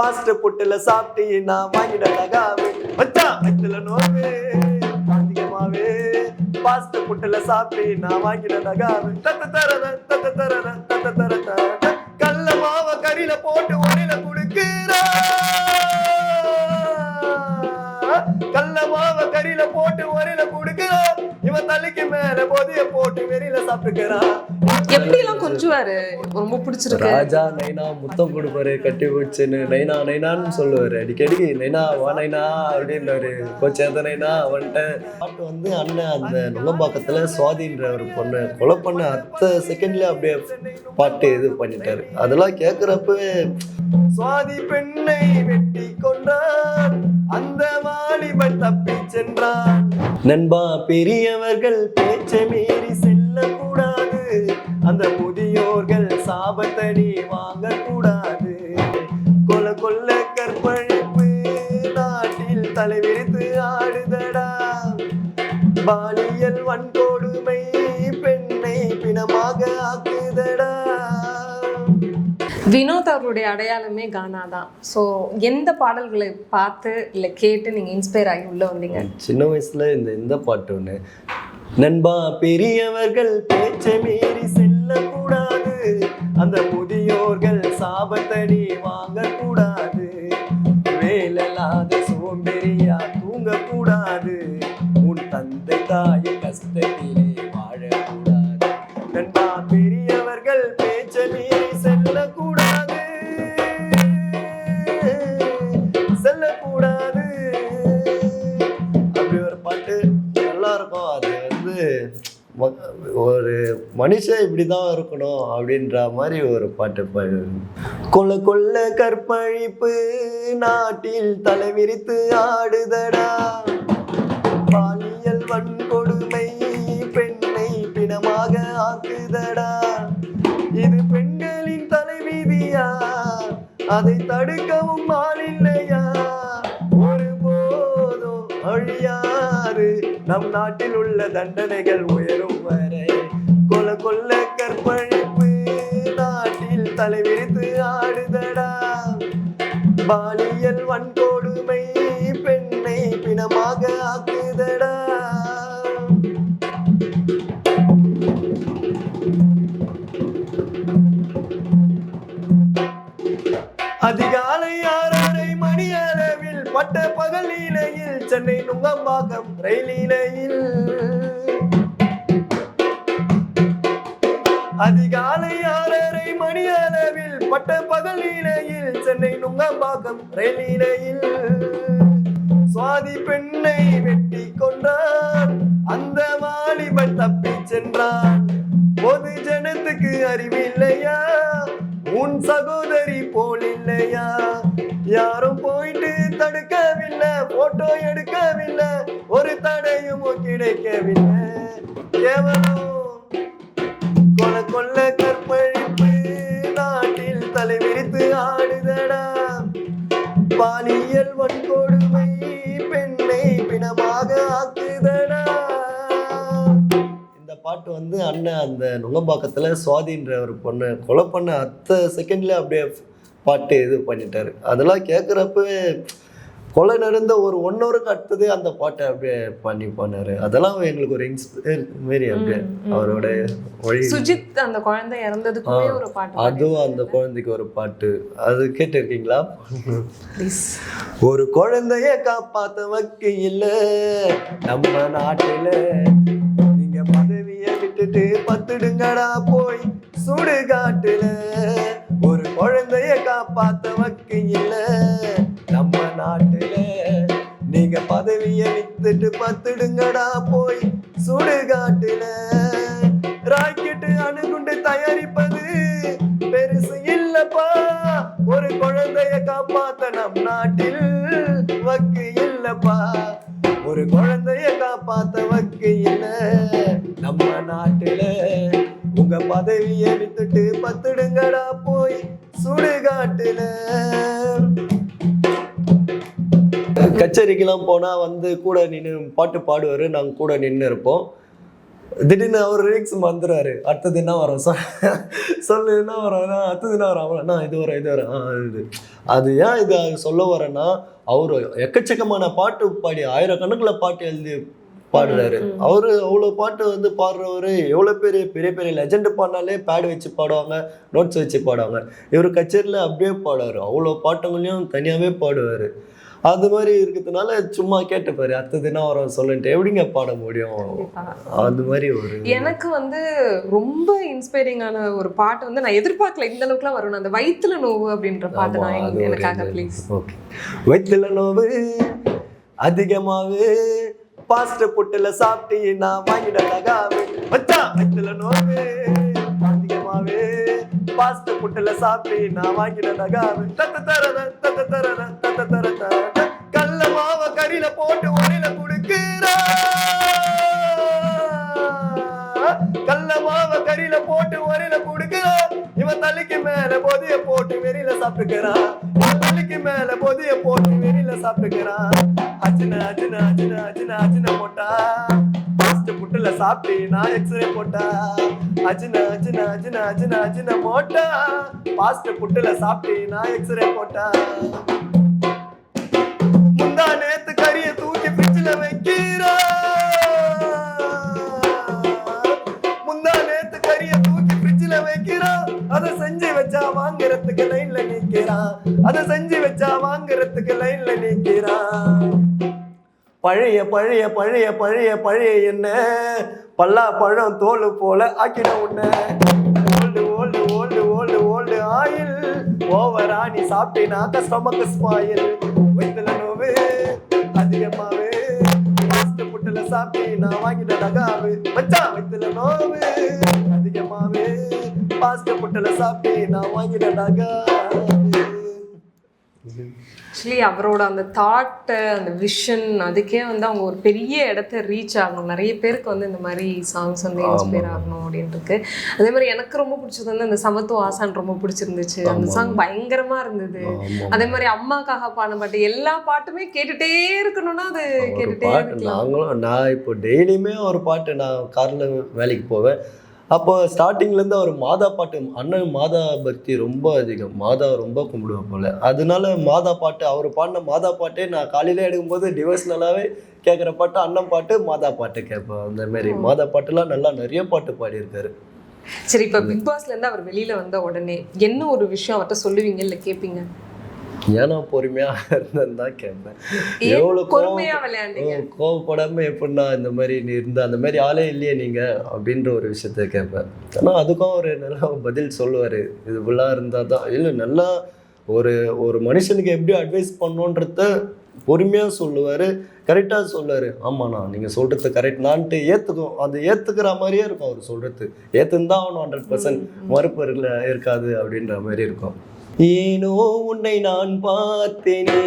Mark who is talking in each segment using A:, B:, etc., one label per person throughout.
A: Past புட்டுல சாப்பிட்டு நான் வாங்கிடலாகாவே மச்சான் வயிற்றுல நோவே அதிகமாவே பாஸ்ட் புட்டுல சாப்பிட்டு நான் வாங்கிடலாகாவே தத்த தர தத்த தர தத்த தர கல்ல மாவ கறியில போட்டு ஒரையில குடுக்கிறா தலைக்கு மேல போதிய போட்டு வெறியில சாப்பிட்டுக்கிறான்
B: எப்படி எல்லாம் கொஞ்சுவாரு? ரொம்ப பிடிச்சிருக்கு.
A: ராஜா நைனா முத்தம் கொடுப்பாரு கட்டி பிடிச்சுன்னு நைனா நைனான்னு சொல்லுவாரு. அடிக்கடி நைனா வா நைனா அப்படின்றாரு கோச்சு நைனா வந்துட்டேன் பாட்டு வந்து அண்ணன் அந்த நுங்கம்பாக்கத்துல சுவாதின்ற ஒரு பொண்ணு கொலை பண்ண அத்த செகண்ட்ல அப்படியே பாட்டு இது பண்ணிட்டாரு. அதெல்லாம் கேட்குறப்பவே சுவாதி பெண்ணை வெட்டி கொன்றான் அந்த வாலிபன் தப்பி சென்றான். நண்பா பெரியவர்கள் பேச்சை மீறி செல்லக்கூடாது. அந்த முதியோர்கள் சாபத்தடி வாங்கக்கூடாது. கொல கொல்ல கற்பழிப்பு நாட்டில் தலைவிரித்து ஆடுதடா. பாலியல் வன்கொடுமை பெண்ணை பிணமாக
B: வினோத் அவருடைய அடையாளமே கானா தான். ஸோ எந்த பாடல்களை பார்த்து இல்லை கேட்டு நீங்கள் இன்ஸ்பயர் ஆகி உள்ளே வந்தீங்க?
A: சின்ன வயசில் இந்த இந்த பாட்டு ஒன்று நண்பா பெரியவர்கள் பேச்சை மீறி செல்லக்கூடாது. அந்த முதியோர்கள் சாபத்தடி வாங்கக்கூடாது மனுஷன் இப்படிதான் இருக்கணும் அப்படின்ற மாதிரி ஒரு பாட்டு பாடு கொல்ல கொல்ல கற்பழிப்பு நாட்டில் தலைவிரித்து ஆடுதடா. பாலியல் வன்கொடுமை பெண்ணை பிணமாக ஆக்குதடா. இது பெண்களின் தலைவிதியா? அதை தடுக்கவும் ஆள் இல்லையா? ஒருபோதும் அழியாது. நம் நாட்டில் உள்ள தண்டனைகள் அதிகாலை ஆறரை மணி அளவில் பட்ட பகல் நிலையில் சென்னை நுங்கம்பாக்கம் ரயில் நிலையில் அதிகாலை ஆறரை மணி அளவில் பட்ட பகல் நிலையில் சென்னை நுங்கம்பாக்கம் ரயில் நிலையில் சுவாதி பெண்ணை வெட்டி கொன்றான் அந்த வாலிபன் தப்பி சென்றான். பொது ஜனத்துக்கு அறிவில்லையா? உன் சகோதரி போல் இல்லையா யாரும் போயிட்டு தடுக்கவில்லை போட்டோ எடுக்கவில்லை ஒரு தடையும் கிடைக்கவில்லை. கேவலம் அண்ணன் அந்த நுங்கம்பாக்கத்துல சுவாதின்ற ஒரு பொண்ணு கொலை பண்ண அத்த செகண்ட்ல அப்படியே பாட்டு இது பண்ணிட்டாரு. அதெல்லாம் கேட்குறப்பவே கொலை நடந்த ஒரு ஒன் ஹவருக்கு அடுத்ததே அந்த பாட்டை அப்படியே பண்ணி பண்ணாரு அதெல்லாம் எங்களுக்கு ஒரு இன்ஸ்பயர் மாரி அப்படியே. அவரோட வழி.
B: சுஜித் அந்த குழந்தை இறந்ததுக்குமே ஒரு பாட்டு
A: அதுவும் அந்த குழந்தைக்கு ஒரு பாட்டு. அது கேட்டிருக்கீங்களா? ஒரு குழந்தைய காப்பாத்த வக்க இல்ல நம்ம நாட்டுல விட்டுட்டு பத்துடுங்கடா போய். சுடுகாட்டுல ஒரு குழந்தைய காப்பாத்த வக்க இல்ல. நம்ம நாட்டுல நீங்க பதவிய வித்துட்டு பத்துடுங்கடா போய். சுடுகாட்டுல ராக்கெட்டு அணுகுண்டு தயாரிப்பது பெருசு இல்லப்பா. ஒரு குழந்தைய காப்பாத்த நம்னா விட்டுட்டு போய் சுடுகாட்டுல. கச்சேரிக்கெல்லாம் போனால் வந்து கூட நின்று பாட்டு பாடுவார் நாங்கள் கூட நின்று இருப்போம். திடீர்னு அவர் ரீக்ஸ் வந்துடுவாரு அடுத்தது என்ன வரும்? சொ- சொல்லு என்ன வரும்? அடுத்தது என்ன வரும்? அவ்வளோண்ணா இது வரும் இது வரும். இது. அது ஏன் இது சொல்ல வரேன்னா அவர் எக்கச்சக்கமான பாட்டு பாடி ஆயிரக்கணக்கில் பாட்டு எழுதி பாடுறாரு. அவரு அவ்வளோ பாட்டு வந்து பாடுறவரு எவ்வளோ பெரிய பெரிய பெரிய லெஜெண்ட் பாடினாலே பேட் வச்சு பாடுவாங்க நோட்ஸ் வச்சு பாடுவாங்க. இவர் கச்சேரியில் அப்படியே பாடுவார். அவ்வளோ பாட்டுங்களையும் தனியாகவே பாடுவார். அது மாதிரி இருக்கிறதுனால சும்மா கேட்டுப்பாரு. அடுத்தது என்ன வரும் சொல்லிட்டு எப்படிங்க பாட முடியும். அது மாதிரி ஒரு
B: எனக்கு வந்து ரொம்ப இன்ஸ்பைரிங்கான ஒரு பாட்டு வந்து நான் எதிர்பார்க்கல இந்த அளவுக்குலாம் வரும் அந்த வயித்துல நோவு அப்படின்ற பாட்டு நான் எனக்கு- எனக்காக ப்ளீஸ்
A: ஓகே வயிற்றுல நோவு அதிகமாவே பாஸ்ட் புட்டுல சாப்பிட்டு நான் வாங்கிடலாகாவே மச்சான் வயிற்றுல நோவே அதிகமாவே. பாஸ்ட் புட்டுல சாப்பிட்டு நான் வாங்கிடலாகாவே தத்த தர தத்த தர தத்த தர தர கல்ல மாவ கறியில போட்டு உரையில குடுக்கிறா. கல்ல மாவ கறியில போட்டு ஒரையில குடுக்கிற. இவன் தலைக்கு மேல பொதிய போட்டு வெறியில சாப்பிட்டுக்கிறான். தலைக்கு மேல பொதிய போட்டு வெறியில சாப்பிட்டுக்கிறான். அப்படின்னா எக்ஸ்ரே போட்டா அச்சின அச்சின அச்சின அச்சின அச்சின போட்டா. பாஸ்ட் புட்டுல சாப்பிட்டீங்கன்னா எக்ஸ்ரே போட்டா. முந்தா நேத்து பழைய பழைய பழைய பழைய பழைய என்ன? பல்லா பழம் தோல் போல ஆக்கிட உன்ன. Old old old old old oil. ஓவரா நீ சாப்பிட்டீனா? கஸ்டமக்கு ஸ்மாயில் வயிற்றுல நோவு அதிகமாவே. ஃபாஸ்ட் ஃபுட்டில் சாப்பிட்டு நான் வாங்கிட்ட நகாவு மச்சான் வயிற்றுல நோவு அதிகமாவே. ஃபாஸ்ட் ஃபுட்டில் சாப்பிட்டு நான் வாங்கிட்ட நகாவு
B: ஆக்சுவலி அவரோட அந்த தாட்டு அந்த விஷன் அதுக்கே வந்து அவங்க ஒரு பெரிய இடத்த ரீச் ஆகணும். நிறைய பேருக்கு வந்து இந்த மாதிரி சாங்ஸ் வந்து இன்ஸ்பயர் ஆகணும் அப்படின்ட்டு அதே மாதிரி எனக்கு ரொம்ப பிடிச்சது வந்து அந்த சமத்துவ ஆசான் ரொம்ப பிடிச்சிருந்துச்சு. அந்த சாங் பயங்கரமா இருந்தது. அதே மாதிரி அம்மாக்காக பாடின பாட்டு எல்லா பாட்டுமே கேட்டுட்டே இருக்கணும்னா அது கேட்டுட்டே
A: நாங்களும் நான் இப்போ டெய்லியுமே ஒரு பாட்டு நான் காரில் வேலைக்கு போவேன். அப்போ ஸ்டார்டிங்லேருந்து அவர் மாதா பாட்டு அண்ணன் மாதா பக்தி ரொம்ப அதிகம். மாதா ரொம்ப கும்பிடுவேன் போல. அதனால மாதா பாட்டு அவர் பாடின மாதா பாட்டே நான் காலையில எடுக்கும்போது டிவோஷனலாகவே கேட்குற பாட்டு அண்ணன் பாட்டு மாதா பாட்டு கேட்பேன். அந்த மாதிரி மாதா பாட்டுலாம் நல்லா நிறைய பாட்டு பாடியிருக்காரு.
B: சரி இப்ப பிக் பாஸ்ல இருந்து அவர் வெளியில வந்த உடனே என்ன ஒரு விஷயம் அவர்கிட்ட சொல்லுவீங்க இல்ல கேப்பீங்க?
A: ஏன்னா பொறுமையாக இருந்தேன்னு தான் கேட்பேன். எவ்வளோ கோவம் கோவப்படாம எப்படின்னா இந்த மாதிரி நீ இருந்த அந்த மாதிரி ஆளே இல்லையே நீங்க அப்படின்ற ஒரு விஷயத்த கேட்பேன். ஆனா அதுக்கும் ஒரு நல்ல பதில் சொல்லுவாரு. இது ஃபுல்லாக இருந்தால் தான் இல்லை நல்லா ஒரு ஒரு மனுஷனுக்கு எப்படி அட்வைஸ் பண்ணணுன்றத பொறுமையா சொல்லுவாரு கரெக்டாக சொல்லுவாரு. ஆமாண்ணா நீங்க சொல்றது கரெக்ட் நான்ட்டு ஏத்துக்கும் அது ஏத்துக்கிற மாதிரியே இருக்கும் அவர் சொல்றது. ஏத்துன்னு தான் ஆகணும் ஹண்ட்ரட் பர்சன்ட் மறுப்பு இருக்காது அப்படின்ற மாதிரி இருக்கும். ஏனோ உன்னை நான் பார்த்தேனே.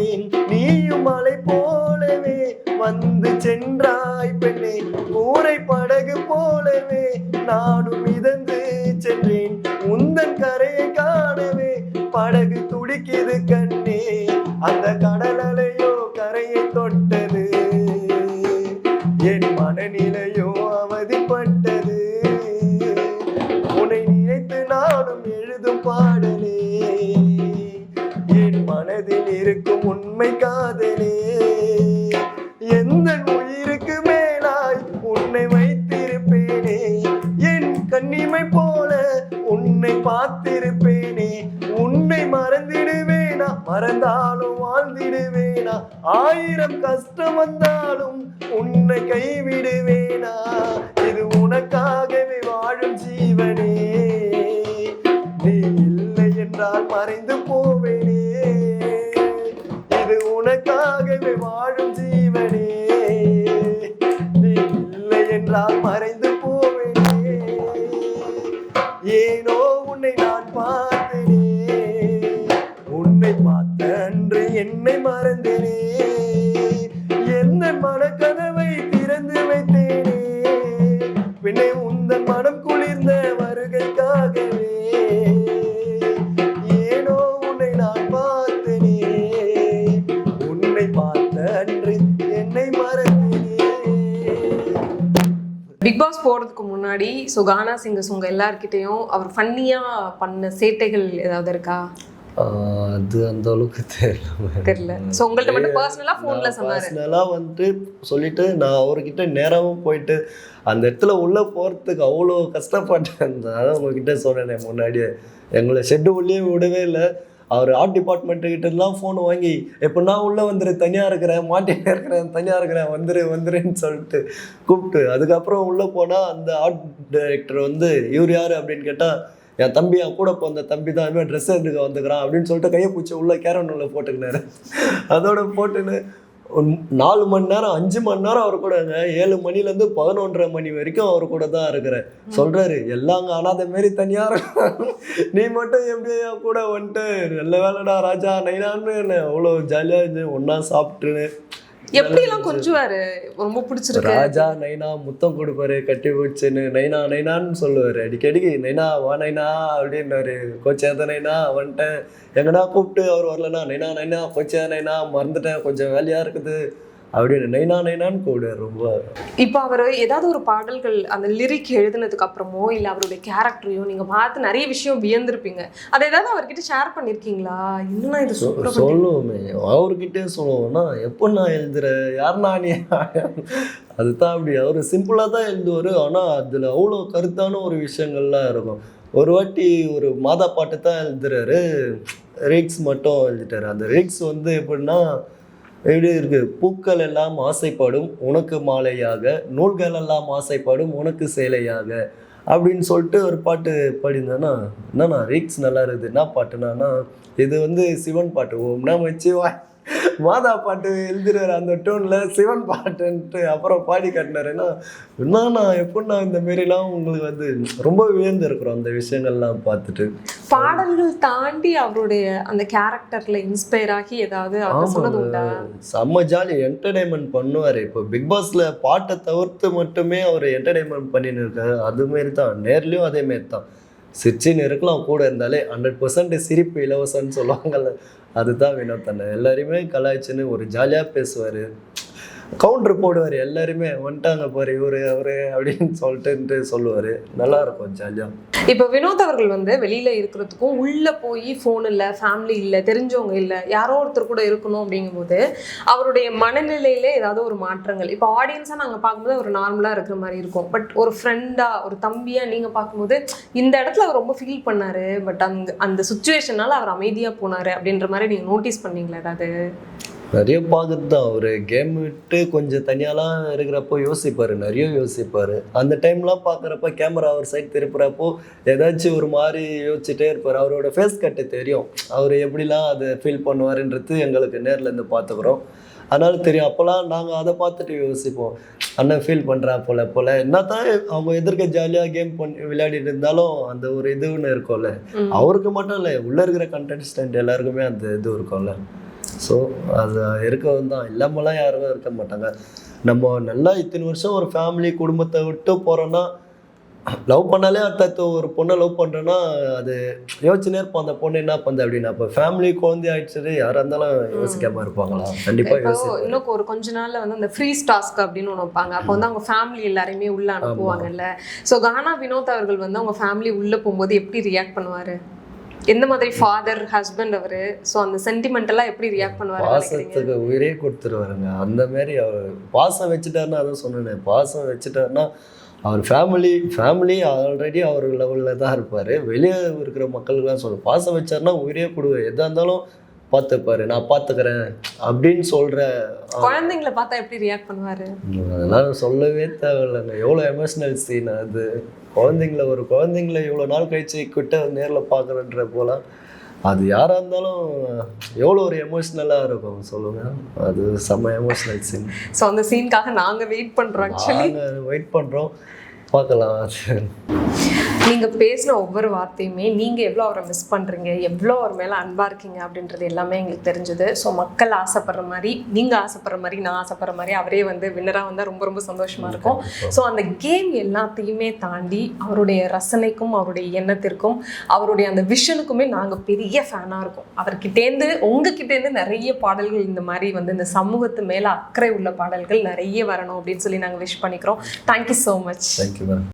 A: வாழ்ந்தேன் காதலே எந்த உயிருக்கு மேலாய் உன்னை வைத்திருப்பேனே? என் கண்ணிமை போல உன்னை பார்த்திருப்பேனே? உன்னை மறந்திடுவேனா? மறந்தாலும் வாழ்ந்திடுவேனா? ஆயிரம் கஷ்டம் வந்தாலும் உன்னை கைவிடுவேனா?
B: பிக் பாஸ் போறதுக்கு முன்னாடி ஸோ கானா சிங்கர்ஸ் உங்க எல்லார்கிட்டயும் அவர் ஃபன்னியா பண்ண சேட்டைகள் ஏதாவது இருக்கா?
A: அது அந்த அளவுக்கு தெரியல
B: தெரியல. ஸோ உங்கள்ட்ட மட்டும் பர்சனலா ஃபோன்ல சொன்னாரு.
A: பர்சனலாக வந்துட்டு சொல்லிட்டு நான் அவர்கிட்ட நேராகவும் போயிட்டு அந்த இடத்துல உள்ளே போகிறதுக்கு அவ்வளோ கஷ்டப்பட்டேன். அதான் உங்ககிட்ட சொன்னேனே முன்னாடியே. எங்களை ஷெட்டு உள்ளே விடவே இல்லை. அவர் ஆர்ட் டிபார்ட்மெண்ட்டு கிட்டலாம் ஃபோன் வாங்கி எப்போ நான் உள்ளே வந்துரு? தனியாக இருக்கிறேன் மாட்டினே இருக்கிறேன் தனியாக இருக்கிறேன் வந்துரு வந்துருன்னு சொல்லிட்டு கூப்பிட்டு அதுக்கப்புறம் உள்ளே போனால் அந்த ஆர்ட் டைரக்டர் வந்து இவர் யார்? அப்படின்னு கேட்டால் என் தம்பி என் கூட போந்த தம்பி தான். இனிமேல் ட்ரெஸ் எடுக்க வந்துக்கிறான். அப்படின்னு சொல்லிட்டு கையை பூச்சி உள்ளே கேரன் உள்ள போட்டுக்கினாரு. அதோட போட்டுன்னு நாலு மணி நேரம் அஞ்சு மணி நேரம் அவர் கூடங்க. ஏழு மணிலேருந்து பதினொன்றரை மணி வரைக்கும் அவர் கூட தான் இருக்கிறேன் சொல்றாரு எல்லாம் அங்கே அனாதை மாரி தனியா இருக்காங்க நீ மட்டும் எப்படி என் கூட வந்துட்டு நல்ல வேலைடா ராஜா நைனான்னு என்ன அவ்வளோ ஜாலியாக இருந்து ஒன்றா சாப்பிட்டுன்னு
B: எப்படி எல்லாம் கொஞ்சுவாரு? ரொம்ப பிடிச்சிருக்கு.
A: ராஜா நைனா முத்தம் கொடுப்பாரு கட்டி போச்சுன்னு நைனா நைனான்னு சொல்லுவாரு. அடிக்கடிக்கு நைனா வா நைனா அப்படின்னாரு கோச்சேத நைனா வந்துட்டேன். எங்கடா கூப்பிட்டு அவர் வரலனா நைனா நைனா கோச்சே நைனா மறந்துட்டேன். கொஞ்சம் வேலையா இருக்குது. அப்படின்னு நைனா நைனான்னு கூப்பிடுவார் ரொம்ப
B: இப்போ அவர் ஏதாவது ஒரு பாடல்கள் அந்த லிரிக் எழுதுனதுக்கு அப்புறமோ இல்ல அவருடைய கேரக்டரையோ நீங்க பார்த்து நிறைய விஷயம் வியந்திருப்பீங்க. அதை ஏதாவது அவர்கிட்ட ஷேர் பண்ணிருக்கீங்களா? இன்னும் நான் இது
A: சொல்லுவோமே. அவர்கிட்டே சொல்லுவோம்னா எப்போ நான் எழுதுறேன் யாருன்னா நீ? அதுதான் அப்படி. அவர் சிம்பிளாக தான் எழுதுவார். ஆனால் அதில் அவ்வளோ கருத்தான ஒரு விஷயங்கள்லாம் இருக்கும். ஒரு வாட்டி ஒரு மாதா பாட்டு தான் எழுதுறாரு. ரிக்ஸ் மட்டும் எழுதிட்டாரு. அந்த ரிக்ஸ் வந்து எப்படின்னா எப்படி இருக்கு. பூக்கள் எல்லாம் ஆசைப்படும் உனக்கு மாலையாக நூல்கள் எல்லாம் ஆசைப்படும் உனக்கு சேலையாக அப்படின்னு சொல்லிட்டு ஒரு பாட்டு பாடியிருந்தேன்னா என்னண்ணா ரிக்ஸ் நல்லா இருக்குது. என்ன பாட்டுனானா இது வந்து சிவன் பாட்டு. ஓம்னா வச்சு வா மாதா பாட்டு எழுதுறாரு அந்த டோனில் சிவன் பாட்டுன்ட்டு அப்புறம் பாடி காட்டினாருன்னா என்னண்ணா எப்படிண்ணா இந்த மாரிலாம் உங்களுக்கு வந்து ரொம்ப வியந்து இருக்கிறோம் அந்த விஷயங்கள்லாம் பார்த்துட்டு.
B: பாடல்கள் தாண்டி அவருடைய அந்த கேரக்டர்ல இன்ஸ்பயர் ஆகி ஏதாவது
A: செம்ம ஜாலி என்டர்டைன்மெண்ட் பண்ணுவார். இப்போ பிக் பாஸ்ல பாட்டை தவிர்த்து மட்டுமே அவர் என்டர்டைன்மெண்ட் பண்ணின்னு இருக்காரு. அது மாரி தான் நேர்லேயும் அதே மாரி தான் சிரிச்சின்னு இருக்கலாம் கூட இருந்தாலே ஹண்ட்ரட் பர்சன்ட் சிரிப்பு இலவசம்னு சொல்லுவாங்கல்ல. அதுதான் வினோத் அண்ணன் எல்லாரையுமே கலாய்ச்சின்னு ஒரு ஜாலியாக பேசுவார். கவுண்டர் போடுவார் எல்லாருமே வந்துட்டாங்க பாரு இவரு அவரு அப்படின்னு சொல்லிட்டு சொல்லுவார். நல்லா இருக்கும் ஜாலியாக
B: இப்போ வினோத் அவர்கள் வந்து வெளியில் இருக்கிறதுக்கும் உள்ளே போய் ஃபோன் இல்லை ஃபேமிலி இல்லை தெரிஞ்சவங்க இல்லை யாரோ ஒருத்தர் கூட இருக்கணும் அப்படிங்கும்போது அவருடைய மனநிலையில ஏதாவது ஒரு மாற்றங்கள். இப்போ ஆடியன்ஸாக நாங்கள் பார்க்கும்போது அவர் நார்மலாக இருக்கிற மாதிரி இருக்கும். பட் ஒரு ஃப்ரெண்டாக ஒரு தம்பியாக நீங்கள் பார்க்கும்போது இந்த இடத்துல அவர் ரொம்ப ஃபீல் பண்ணார் பட் அந்த அந்த சுச்சுவேஷனால அவர் அமைதியாக போனார் அப்படின்ற மாதிரி நீங்கள் நோட்டீஸ் பண்ணீங்களா ஏதாவது?
A: நிறைய பார்க்குறது தான் அவர் கேம் விட்டு கொஞ்சம் தனியாலாம் இருக்கிறப்போ யோசிப்பார் நிறைய யோசிப்பார். அந்த டைம்லாம் பார்க்குறப்ப கேமரா அவர் சைட் திருப்புறப்போ ஏதாச்சும் ஒரு மாதிரி யோசிச்சுட்டே இருப்பார். அவரோட ஃபேஸ் கட்டு தெரியும். அவர் எப்படிலாம் அதை ஃபீல் பண்ணுவாருன்றது எங்களுக்கு நேர்ல இருந்து பார்த்துக்குறோம். அதனால தெரியும். அப்போல்லாம் நாங்கள் அதை பார்த்துட்டு யோசிப்போம். அண்ணன் ஃபீல் பண்ணுறா போல போல. என்னதான் அவங்க எதிர்க்க ஜாலியாக கேம் பண்ணி விளையாடிட்டு இருந்தாலும் அந்த ஒரு இதுன்னு இருக்கும்ல. அவருக்கு மட்டும் இல்லை உள்ளே இருக்கிற கண்டெஸ்டன்ட் எல்லாருக்குமே அந்த இது இருக்கும்ல. ஸோ அது இருக்கவும் தான் இல்லாமலாம் யாரும் இருக்க மாட்டாங்க. நம்ம நல்லா இத்தனை வருஷம் ஒரு ஃபேமிலி குடும்பத்தை விட்டு போகிறோன்னா லவ் பண்ணாலே அடுத்த ஒரு பொண்ணை லவ் பண்ணுறேன்னா அது யோசிச்சுனே இருப்போம். அந்த பொண்ணு என்ன பண்ணுது அப்படின்னு அப்போ ஃபேமிலி குழந்தை ஆயிடுச்சு யாராக இருந்தாலும் யோசிக்காம இருப்பாங்களா? கண்டிப்பாக யோசிப்பாங்க
B: இன்னும் ஒரு கொஞ்ச நாள்ல வந்து அந்த ஃப்ரீ டாஸ்க் அப்படின்னு ஒன்று வைப்பாங்க. அப்போ வந்து அவங்க ஃபேமிலி எல்லாரையுமே உள்ள அனுப்புவாங்கல்ல. ஸோ கானா வினோத் அவர்கள் வந்து அவங்க ஃபேமிலி உள்ள போகும்போது எப்படி ரியாக்ட் பண்ணுவாரு? எந்த மாதிரி ஃபாதர் ஹஸ்பண்ட் அவரு? ஸோ அந்த சென்டிமெண்டெல்லாம் எப்படி ரியாக்ட் பண்ணுவாரு
A: பாசத்துக்கு உயிரே கொடுத்துருவாருங்க. அந்த மாதிரி அவர் பாசம் வச்சுட்டாருன்னா அதான் சொன்னேன் பாசம் வச்சுட்டாருன்னா அவர் ஃபேமிலி ஃபேமிலி ஆல்ரெடி அவர் லெவலில் தான் இருப்பார். வெளியே இருக்கிற மக்களுக்கெல்லாம் சொல்லுவேன் பாசம் வச்சாருன்னா உயிரே கொடுவார் எதாக இருந்தாலும் பார்த்துப்பாரு நான் பார்த்துக்கிறேன் அப்படின்னு சொல்கிற
B: குழந்தைங்களை பார்த்தா எப்படி ரியாக்ட் பண்ணுவாரு?
A: அதெல்லாம் சொல்லவே தேவையில்லைங்க. எவ்வளோ எமோஷ்னல் சீன் அது. குழந்தைங்கள ஒரு குழந்தைங்கள இவ்வளோ நாள் கழிச்சு கிட்ட நேரில் பார்க்குறன்ற போலாம் அது யாராக இருந்தாலும் எவ்வளோ ஒரு எமோஷ்னலாக இருக்கும் சொல்லுங்கள் அது செம்ம எமோஷ்னல் சீன்
B: ஸோ அந்த சீனுக்காக நாங்க வெயிட் பண்றோம் ஆக்சுவலி
A: நாங்கள் வெயிட் பண்ணுறோம் பார்க்கலாம் அது
B: நீங்க பேசின ஒவ்வொரு வார்த்தையுமே நீங்க எவ்வளோ அவரை மிஸ் பண்றீங்க எவ்வளோ அவர் மேல அன்பா இருக்கீங்க அப்படின்றது எல்லாமே எங்களுக்கு தெரிஞ்சது. ஸோ மக்கள் ஆசைப்படுற மாதிரி நீங்க ஆசைப்படுற மாதிரி நான் ஆசைப்படுற மாதிரி அவரே வந்து வின்னரா வந்தா ரொம்ப ரொம்ப சந்தோஷமா இருக்கும். ஸோ அந்த கேம் எல்லாத்தையுமே தாண்டி அவருடைய ரசனைக்கும் அவருடைய எண்ணத்திற்கும் அவருடைய அந்த விஷனுக்குமே நாங்க பெரிய ஃபேனா இருக்கோம். அவர்கிட்டேருந்து உங்ககிட்டேருந்து நிறைய பாடல்கள் இந்த மாதிரி வந்து இந்த சமூகத்து மேல அக்கறை உள்ள பாடல்கள் நிறைய வரணும் அப்படின்னு சொல்லி நாங்க விஷ் பண்ணிக்கிறோம். Thank you so
A: much thank you ma'am